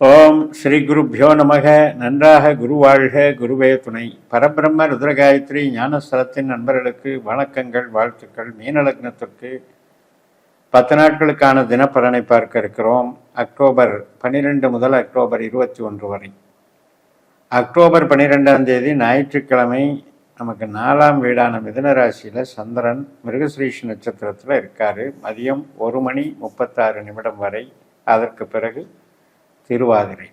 ஓம் ஸ்ரீ குருப்பியோ நமக. நன்றாக குரு வாழ்க. குருவே துணை. பரபிரம்ம ருத்ரகாயத்ரி ஞானஸ்தலத்தின் நண்பர்களுக்கு வணக்கங்கள் வாழ்த்துக்கள். மீனலக்னத்திற்கு பத்து நாட்களுக்கான தினப்பலனை பார்க்க இருக்கிறோம். அக்டோபர் பன்னிரெண்டு முதல் அக்டோபர் இருபத்தி ஒன்று வரை. அக்டோபர் பன்னிரெண்டாம் தேதி ஞாயிற்றுக்கிழமை நமக்கு நாலாம் வீடான மிதுன ராசியில் சந்திரன் மிருகஸ்ரீஷ் நட்சத்திரத்தில் இருக்கார். மதியம் ஒரு மணி முப்பத்தாறு நிமிடம் வரை. அதற்கு பிறகு திருவாதிரை.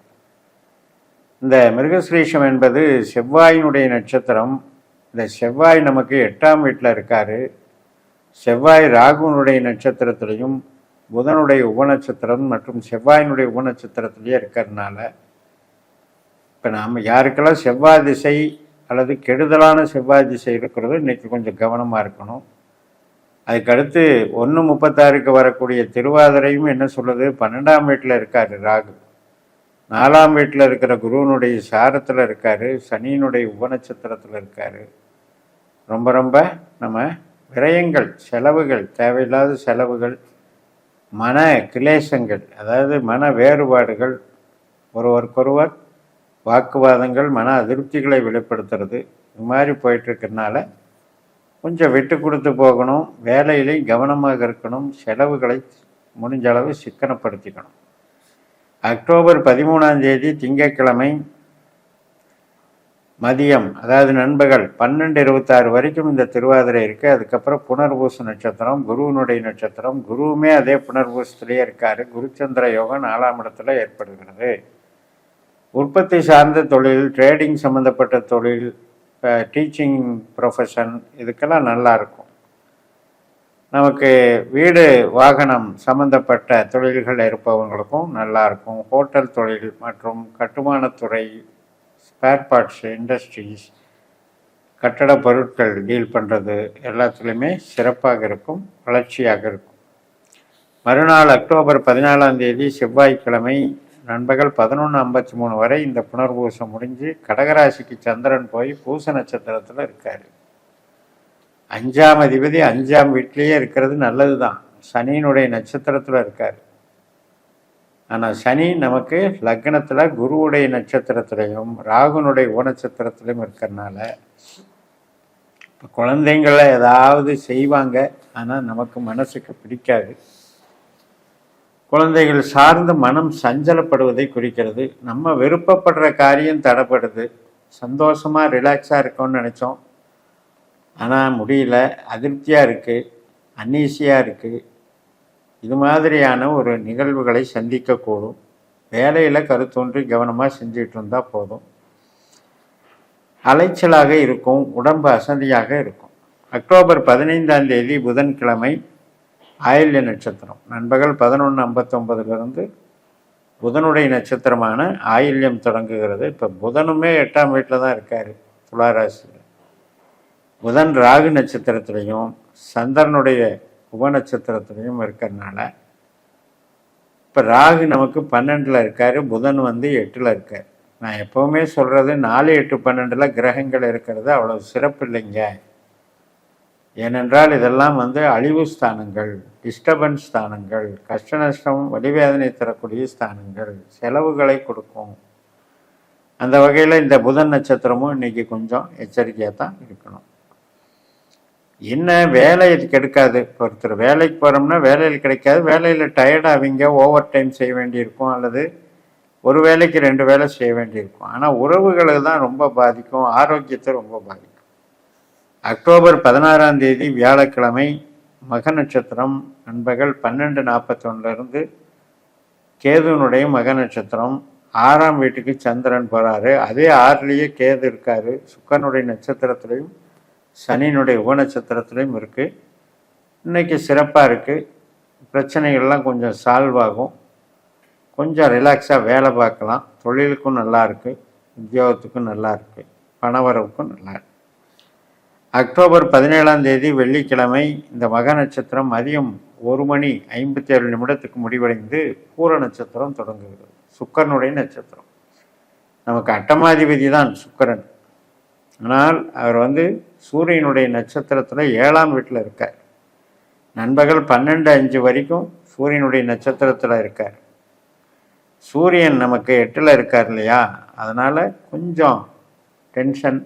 இந்த மிருகஸ்ரீஷம் என்பது செவ்வாயினுடைய நட்சத்திரம். இந்த செவ்வாய் நமக்கு எட்டாம் வீட்டில் இருக்கார். செவ்வாய் ராகுனுடைய நட்சத்திரத்திலையும் புதனுடைய உபநட்சத்திரம் மற்றும் செவ்வாயினுடைய உபநட்சத்திரத்திலேயே இருக்கிறதுனால இப்போ நாம் யாருக்கெல்லாம் செவ்வாய் திசை அல்லது கெடுதலான செவ்வாய் திசை இருக்கிறதோ இன்றைக்கி கொஞ்சம் கவனமாக இருக்கணும். அதுக்கடுத்து ஒன்று முப்பத்தாறுக்கு வரக்கூடிய திருவாதிரையும் என்ன சொல்லுது பன்னெண்டாம் வீட்டில் இருக்கார் ராகு. நாலாம் வீட்டில் இருக்கிற குருவனுடைய சாரத்தில் இருக்கார் சனியினுடைய உபநட்சத்திரத்தில் இருக்கார். ரொம்ப ரொம்ப நம்ம விரயங்கள் செலவுகள் தேவையில்லாத செலவுகள் மன கிளேசங்கள் அதாவது மன வேறுபாடுகள் ஒருவருக்கொருவர் வாக்குவாதங்கள் மன அதிருப்திகளை வெளிப்படுத்துறது இது மாதிரி போயிட்டுருக்கனால கொஞ்சம் விட்டு கொடுத்து போகணும் வேலையிலையும் கவனமாக இருக்கணும் செலவுகளை முடிஞ்ச அளவு சிக்கனப்படுத்திக்கணும். அக்டோபர் பதிமூணாம் தேதி திங்கட்கிழமை மதியம் அதாவது நண்பகல் பன்னெண்டு இருபத்தாறு வரைக்கும் இந்த திருவாதிரை இருக்குது அதுக்கப்புறம் புனர்பூச நட்சத்திரம் குருவினுடைய நட்சத்திரம். குருவுமே அதே புனர்பூசத்திலேயே இருக்கார். குருச்சந்திர யோகம் நாலாம் இடத்துல ஏற்படுகிறது. உற்பத்தி சார்ந்த தொழில் ட்ரேடிங் சம்மந்தப்பட்ட தொழில் டீச்சிங் ப்ரொஃபஷன் இதுக்கெல்லாம் நல்லாயிருக்கும் நமக்கு வீடு வாகனம் சம்பந்தப்பட்ட தொழில்கள் இருப்பவங்களுக்கும் நல்லாயிருக்கும். ஹோட்டல் தொழில் மற்றும் கட்டுமானத்துறை ஸ்பேர் பார்ட்ஸ் இண்டஸ்ட்ரீஸ் கட்டட பொருட்கள் டீல் பண்ணுறது எல்லாத்துலேயுமே சிறப்பாக இருக்கும் வளர்ச்சியாக இருக்கும். மறுநாள் அக்டோபர் பதினாலாம் தேதி செவ்வாய்க்கிழமை நண்பகல் பதினொன்று ஐம்பத்தி மூணு வரை இந்த புனர்பூசம் முடிஞ்சு கடகராசிக்கு சந்திரன் போய் பூச நட்சத்திரத்தில் இருக்கார். அஞ்சாம் அதிபதி அஞ்சாம் வீட்லேயே இருக்கிறது நல்லது தான் சனியினுடைய நட்சத்திரத்தில் இருக்கார். ஆனால் சனி நமக்கு லக்னத்தில் குருவுடைய நட்சத்திரத்திலையும் ராகுனுடைய உபநட்சத்திரத்திலையும் இருக்கிறனால இப்போ குழந்தைங்கள ஏதாவது செய்வாங்க. ஆனால் நமக்கு மனசுக்கு பிடிக்காது. குழந்தைகள் சார்ந்து மனம் சஞ்சலப்படுவதை குறிக்கிறது. நம்ம விருப்பப்படுற காரியம் தடைப்படுது. சந்தோஷமாக ரிலாக்ஸாக இருக்கோம்னு நினச்சோம். ஆனால் முடியல. அதிருப்தியாக இருக்குது அன்னீசியாக இருக்குது இது மாதிரியான ஒரு நிகழ்வுகளை சந்திக்கக்கூடும் வேலையில் கருத்தொன்றி கவனமாக செஞ்சுட்டு இருந்தால் போதும். அலைச்சலாக இருக்கும். உடம்பு அசதியாக இருக்கும். அக்டோபர் பதினைந்தாம் தேதி புதன்கிழமை ஆயில்ய நட்சத்திரம். நண்பகல் பதினொன்று ஐம்பத்தொம்பதுலேருந்து புதனுடைய நட்சத்திரமான ஆயில்யம் தொடங்குகிறது. இப்போ புதனுமே எட்டாம் வீட்டில் தான் இருக்கார் துளாராசியில் புதன் ராகு நட்சத்திரத்திலையும் சந்திரனுடைய உப நட்சத்திரத்திலையும் இருக்கிறதுனால இப்போ ராகு நமக்கு பன்னெண்டில் இருக்கார் புதன் வந்து எட்டில் இருக்கார். நான் எப்போவுமே சொல்கிறது நாலு எட்டு பன்னெண்டில் கிரகங்கள் இருக்கிறது அவ்வளோ சிறப்பு இல்லைங்க. ஏனென்றால் இதெல்லாம் வந்து அழிவு ஸ்தானங்கள் டிஸ்டர்பன்ஸ் ஸ்தானங்கள் கஷ்ட நஷ்டம் வடிவேதனை தரக்கூடிய ஸ்தானங்கள் செலவுகளை கொடுக்கும். அந்த வகையில் இந்த புதன் நட்சத்திரமும் இன்றைக்கி கொஞ்சம் எச்சரிக்கையாக தான் இருக்கணும். என்ன வேலை கெடுக்காது. ஒருத்தர் வேலைக்கு போகிறோம்னா வேலையில் கிடைக்காது. வேலையில் டயர்டாவீங்க ஓவர் டைம் செய்ய வேண்டியிருக்கும் அல்லது ஒரு வேலைக்கு ரெண்டு வேலை செய்ய வேண்டியிருக்கும். ஆனால் உறவுகளுக்கு தான் ரொம்ப பாதிக்கும். ஆரோக்கியத்தை ரொம்ப பாதிக்கும். அக்டோபர் பதினாறாம் தேதி வியாழக்கிழமை மக நட்சத்திரம் நண்பகல் பன்னெண்டு நாற்பத்தொன்னுலேருந்து கேதுனுடைய மக நட்சத்திரம் ஆறாம் வீட்டுக்கு சந்திரன் போகிறாரு அதே ஆறுலேயே கேது இருக்கார். சுக்கரனுடைய நட்சத்திரத்துலேயும் சனியினுடைய உப நட்சத்திரத்துலேயும் இருக்குது இன்றைக்கி சிறப்பாக இருக்குது பிரச்சனைகள்லாம் கொஞ்சம் சால்வ் ஆகும். கொஞ்சம் ரிலாக்ஸாக வேலை பார்க்கலாம். தொழிலுக்கும் நல்லா இருக்குது உத்தியோகத்துக்கும் நல்லா இருக்குது பணவரவுக்கும் நல்லா அக்டோபர் பதினேழாம் தேதி வெள்ளிக்கிழமை இந்த மக நட்சத்திரம் மதியம் ஒரு மணி ஐம்பத்தி ஏழு நிமிடத்துக்கு முடிவடைந்து பூர நட்சத்திரம் தொடங்குகிறது. சுக்கரனுடைய நட்சத்திரம். நமக்கு அட்டமாதிபதி தான் சுக்கரன். ஆனால் அவர் வந்து சூரியனுடைய நட்சத்திரத்தில் ஏழாம் வீட்டில் இருக்கார். நண்பகல் பன்னெண்டு அஞ்சு வரைக்கும் சூரியனுடைய நட்சத்திரத்தில் இருக்கார். சூரியன் நமக்கு எட்டில் இருக்கார் இல்லையா? அதனால் கொஞ்சம் டென்ஷன்.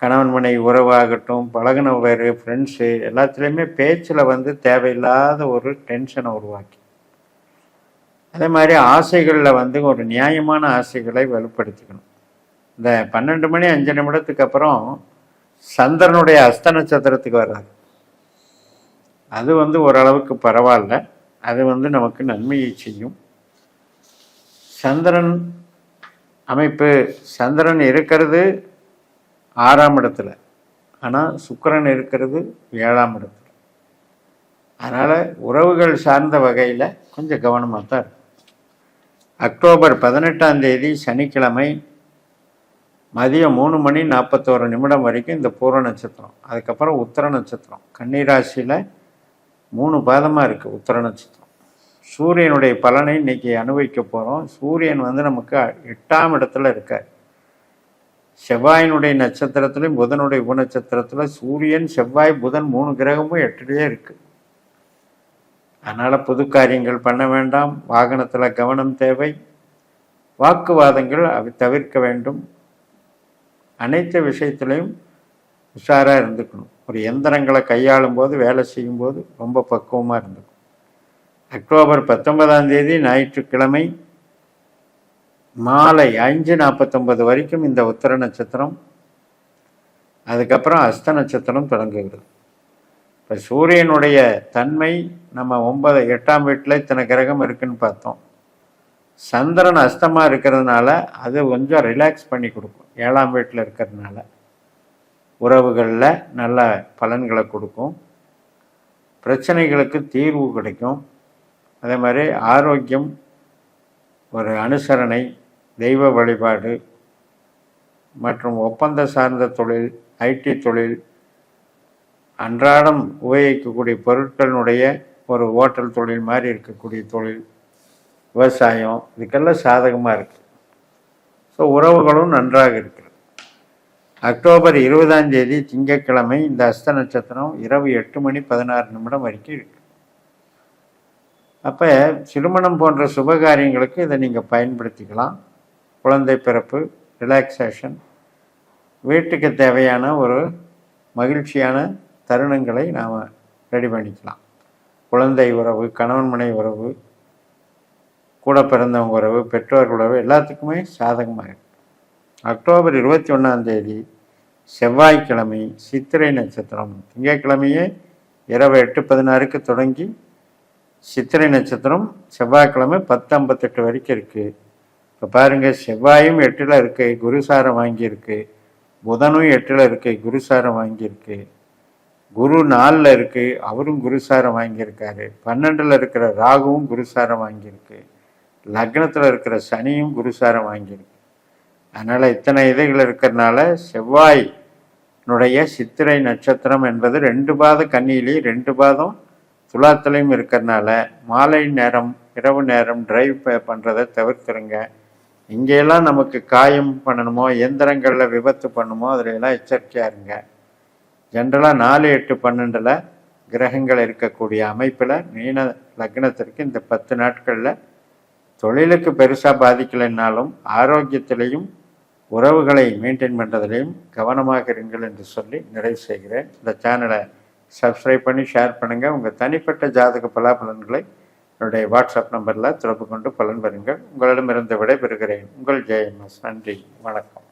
கணவன் மனைவி உறவாகட்டும் பழகினவர் ஃப்ரெண்ட்ஸு எல்லாத்துலேயுமே பேச்சில் வந்து தேவையில்லாத ஒரு டென்ஷனை உருவாக்கி. அதே மாதிரி ஆசைகளில் வந்து ஒரு நியாயமான ஆசைகளை வலுப்படுத்திக்கணும். இந்த பன்னெண்டு மணி அஞ்சு நிமிடத்துக்கு அப்புறம் சந்திரனுடைய அஸ்த நட்சத்திரத்துக்கு வர்றாரு. அது வந்து ஓரளவுக்கு பரவாயில்ல. அது வந்து நமக்கு நன்மையை செய்யும். சந்திரன் அமைப்பு சந்திரன் இருக்கிறது ஆறாம் இடத்துல. ஆனால் சுக்கரன் இருக்கிறது ஏழாம் இடத்துல. அதனால் உறவுகள் சார்ந்த வகையில் கொஞ்சம் கவனமாக தான் இருக்கும் அக்டோபர் பதினெட்டாம் தேதி சனிக்கிழமை மதியம் மூணு மணி நாற்பத்தோரு நிமிடம் வரைக்கும் இந்த பூர்வ நட்சத்திரம். அதுக்கப்புறம் உத்தர நட்சத்திரம். கன்னிராசியில் மூணு பாதமாக இருக்குது உத்தர நட்சத்திரம். சூரியனுடைய பலனை இன்றைக்கி அனுபவிக்க போகிறோம் சூரியன் வந்து நமக்கு எட்டாம் இடத்துல இருக்கார். செவ்வாயினுடைய நட்சத்திரத்துலையும் புதனுடைய உபநட்சத்திரத்தில் சூரியன் செவ்வாய் புதன் மூணு கிரகமும் எட்டுலேயே இருக்குது அதனால் புது காரியங்கள் பண்ண வேண்டாம். வாகனத்தில் கவனம் தேவை. வாக்குவாதங்கள் அவை தவிர்க்க வேண்டும். அனைத்து விஷயத்துலையும் உஷாராக இருந்துக்கணும். ஒரு எந்திரங்களை கையாளும் போது வேலை செய்யும்போது ரொம்ப பக்குவமாக இருந்துக்கணும். அக்டோபர் பத்தொன்பதாம் தேதி ஞாயிற்றுக்கிழமை மாலை அஞ்சு நாற்பத்தொம்பது வரைக்கும் இந்த உத்தர நட்சத்திரம் அதுக்கப்புறம் அஸ்த நட்சத்திரம் தொடங்குகிறது. இப்போ சூரியனுடைய தன்மை நம்ம ஒன்பது எட்டாம் வீட்டில் இத்தனை கிரகம் இருக்குதுன்னு பார்த்தோம். சந்திரன் அஸ்தமாக இருக்கிறதுனால அது கொஞ்சம் ரிலாக்ஸ் பண்ணி கொடுக்கும். ஏழாம் வீட்டில் இருக்கிறதுனால. உறவுகளில் நல்ல பலன்களை கொடுக்கும். பிரச்சனைகளுக்கு தீர்வு கிடைக்கும். அதே மாதிரி ஆரோக்கியம் ஒரு அனுசரணை தெய்வ வழிபாடு மற்றும் ஒப்பந்த சார்ந்த தொழில் ஐடி தொழில் அன்றாடம் உபயோகிக்கக்கூடிய பொருட்களினுடைய ஒரு ஓட்டல் தொழில் மாதிரி இருக்கக்கூடிய தொழில் விவசாயம் இதுக்கெல்லாம் சாதகமாக இருக்குது ஸோ உறவுகளும் நன்றாக இருக்கிறது. அக்டோபர் இருபதாம் தேதி திங்கட்கிழமை இந்த அஸ்த நட்சத்திரம் இரவு எட்டு மணி பதினாறு நிமிடம் வரைக்கும் இருக்குது அப்போ திருமணம் போன்ற சுபகாரியங்களுக்கு இதை நீங்கள் பயன்படுத்திக்கலாம். குழந்தை பிறப்பு ரிலாக்ஸேஷன் வீட்டுக்கு தேவையான ஒரு மகிழ்ச்சியான தருணங்களை நாம் ரெடி பண்ணிக்கலாம். குழந்தை உறவு கணவன் மனை உறவு கூட பிறந்தவங்க உறவு பெற்றோர் உறவு எல்லாத்துக்குமே சாதகமாக இருக்குது அக்டோபர் இருபத்தி ஒன்றாம் தேதி செவ்வாய்க்கிழமை சித்திரை நட்சத்திரம். திங்கட்கிழமையே இரவு எட்டு பதினாறுக்கு தொடங்கி சித்திரை நட்சத்திரம் செவ்வாய்க்கிழமை பத்து ஐம்பத்தெட்டு வரைக்கும் இருக்குது இப்போ பாருங்கள் செவ்வாயும் எட்டில் இருக்கு குருசாரம் வாங்கியிருக்கு. புதனும் எட்டில் இருக்கு குருசாரம் வாங்கியிருக்கு. குரு நாலில் இருக்குது அவரும் குருசாரம் வாங்கியிருக்காரு. பன்னெண்டில் இருக்கிற ராகுவும் குருசாரம் வாங்கியிருக்கு. லக்னத்தில் இருக்கிற சனியும் குருசாரம் வாங்கியிருக்கு அதனால் இத்தனை இதைகள் இருக்கிறதுனால செவ்வாயினுடைய சித்திரை நட்சத்திரம் என்பது ரெண்டு பாத கண்ணியிலையும் ரெண்டு பாதம் துலாத்திலையும் இருக்கிறதுனால மாலை நேரம் இரவு நேரம் டிரைவ் பண்ணுறதை தவிர்த்துருங்க. இங்கெல்லாம் நமக்கு காயம் பண்ணணுமோ எந்திரங்களில் விபத்து பண்ணுமோ அதில் எல்லாம் எச்சரிக்கையாக இருங்க. ஜென்ரலாக நாலு எட்டு பன்னெண்டில் கிரகங்கள் இருக்கக்கூடிய அமைப்பில் மீன லக்னத்திற்கு இந்த பத்து நாட்களில் தொழிலுக்கு பெருசாக பாதிக்கலைன்னாலும் ஆரோக்கியத்திலையும் உறவுகளை மெயின்டைன் பண்ணுறதுலையும் கவனமாக இருங்கள் என்று சொல்லி நிறைவு செய்கிறேன். இந்த சேனலை சப்ஸ்கிரைப் பண்ணி ஷேர் பண்ணுங்கள் உங்கள் தனிப்பட்ட ஜாதக பலாபலன்களை என்னுடைய வாட்ஸ்அப் நம்பரில் தொடர்பு கொண்டு பலன் பெறுங்கள். உங்களிடமிருந்து விடைபெறுகிறேன். உங்கள் ஜெயம்எஸ். நன்றி. வணக்கம்.